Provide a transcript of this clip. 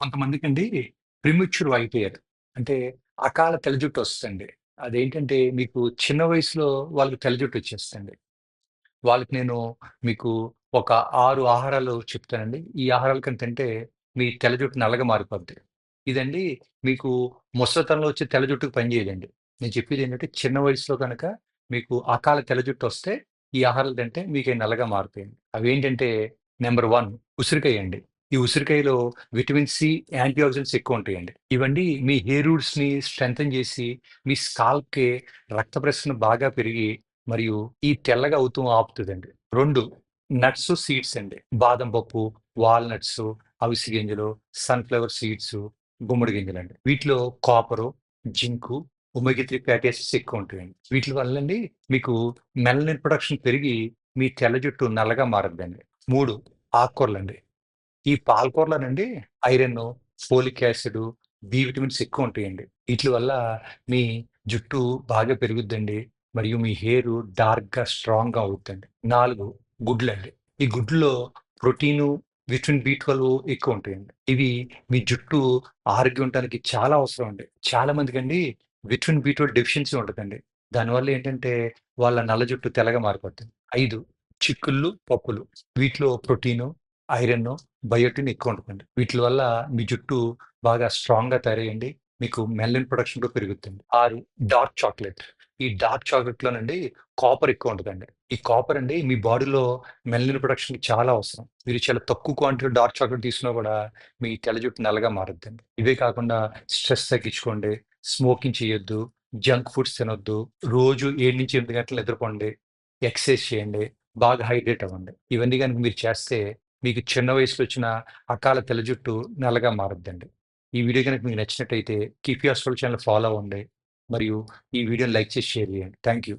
కొంతమందికి అండి ప్రిమిచ్యూర్ అయిపోయారు. అంటే అకాల తెల్ల జుట్టు వస్తుంది అదేంటంటే మీకు చిన్న వయసులో వాళ్ళకి తెల్ల జుట్టు వచ్చేస్తుంది వాళ్ళకి నేను మీకు ఒక 6 ఆహారాలు చెప్తానండి. ఈ ఆహారాలు కనుక తింటే మీ తెల్ల జుట్టు నల్లగా మారిపోద్ది. ఇదండి మీకు ముసలితనంలో వచ్చే తెల్ల జుట్టుకి పనిచేయదండి. నేను చెప్పేదేంటంటే చిన్న వయసులో గనక మీకు అకాల తెల్ల జుట్టు వస్తే ఈ ఆహారాలు తింటే మీకయి నల్లగా మారుతాయండి. అవేంటంటే నెంబర్ 1 ఉసిరికాయ అండి. ఈ ఉసిరికాయలో విటమిన్ సి, యాంటీ ఆక్సిడెంట్స్ ఎక్కువుంటాయండి. ఇవన్నీ మీ హెయిర్ రూట్స్‌ని స్ట్రెంథెన్ చేసి మీ స్కాల్ప్‌కి రక్త ప్రసరణ బాగా పెరిగి మరియు ఈ తెల్లగా అవుతూ ఆపుతుందండి రెండు నట్స్, సీడ్స్ అండి. బాదం పప్పు, వాల్‌నట్స్, అవిసె గింజలు, సన్‌ఫ్లవర్ సీడ్స్, గుమ్మడి గింజలు అండి వీటిలో copper, zinc, omega 3 fatty acids వీటి వల్ల అండి మీకు మెలనిన్ ప్రొడక్షన్ పెరిగి మీ తెల్ల జుట్టు నల్లగా మారద్దండి. 3 ఆకుకూరలండి. ఈ పాలకూరలోనండి iron, folic acid, B vitamins ఎక్కువ ఉంటాయండి వీటి వల్ల మీ జుట్టు బాగా పెరుగుద్దండి. మరియు మీ హెయిర్ డార్క్‌గా, స్ట్రాంగ్‌గా అవుద్దండి. 4 గుడ్లండి. ఈ గుడ్లలో ప్రోటీను, విటమిన్ బీటవల్ ఎక్కువ ఉంటాయండి ఇవి మీ జుట్టు ఆరోగ్యం ఉండటానికి చాలా అవసరం అండి. చాలా మందికి అండి విటమిన్ బి12 డెఫిషియన్సీ ఉంటదండి. దానివల్ల ఏంటంటే వాళ్ళ నల్ల జుట్టు తెల్లగా మారిపోతుంది ఐదు చిక్కుళ్ళు, పప్పులు. వీటిలో ప్రోటీను, ఐరన్, బయోటిన్ ఎక్కువ ఉంటుంది వీటి వల్ల మీ జుట్టు బాగా స్ట్రాంగ్‌గా తయారయ్యండి. మీకు మెల్లిన్ ప్రొడక్షన్ కూడా పెరుగుతుంది. ఆరు డార్క్ చాక్లెట్. ఈ డార్క్ చాక్లెట్లోనండి కాపర్ ఎక్కువ ఉంటుందండి. ఈ కాపర్ అండి మీ బాడీలో మెలనిన్ ప్రొడక్షన్ చాలా అవసరం. మీరు చాలా తక్కువ క్వాంటిటీలో డార్క్ చాక్లెట్ తీసుకున్నా కూడా మీ తెల్ల జుట్టు నల్లగా మారుద్దండి. ఇవే కాకుండా స్ట్రెస్ తగ్గించుకోండి, స్మోకింగ్ చేయొద్దు, జంక్ ఫుడ్స్ తినొద్దు, రోజు 7-8 గంటలు నిద్రపోండి, ఎక్సర్సైజ్ చేయండి, బాగా హైడ్రేట్ అవ్వండి. ఇవన్నీ కనుక మీరు చేస్తే మీకు చిన్న వయసులో వచ్చిన అకాల తెల్ల జుట్టు నల్లగా మారద్దండి. ఈ వీడియో కనుక మీకు నచ్చినట్టయితే కీప్ యువర్ ఛానల్ ఫాలో అవ్వండి. మరియు ఈ వీడియోని లైక్ చేసి షేర్ చేయండి. Thank you.